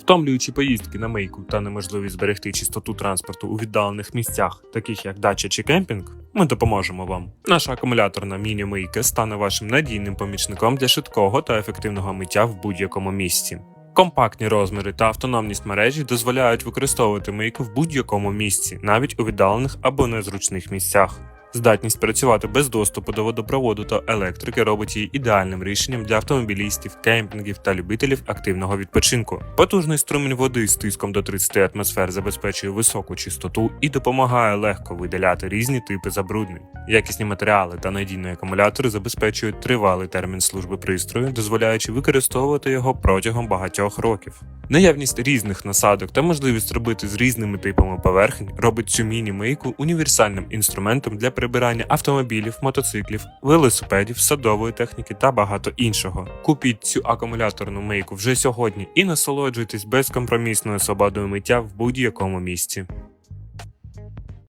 Втомлюючі поїздки на мийку та неможливість зберегти чистоту транспорту у віддалених місцях, таких як дача чи кемпінг, ми допоможемо вам. Наша акумуляторна міні-мийка стане вашим надійним помічником для швидкого та ефективного миття в будь-якому місці. Компактні розміри та автономність мережі дозволяють використовувати мийку в будь-якому місці, навіть у віддалених або незручних місцях. Здатність працювати без доступу до водопроводу та електрики робить її ідеальним рішенням для автомобілістів, кемпінгів та любителів активного відпочинку. Потужний струмінь води з тиском до 30 атмосфер забезпечує високу чистоту і допомагає легко видаляти різні типи забруднень. Якісні матеріали та надійні акумулятори забезпечують тривалий термін служби пристрою, дозволяючи використовувати його протягом багатьох років. Наявність різних насадок та можливість робити з різними типами поверхень робить цю міні-мийку універсальним інструментом для прибирання автомобілів, мотоциклів, велосипедів, садової техніки та багато іншого. Купіть цю акумуляторну мийку вже сьогодні і насолоджуйтесь безкомпромісною свободою миття в будь-якому місці.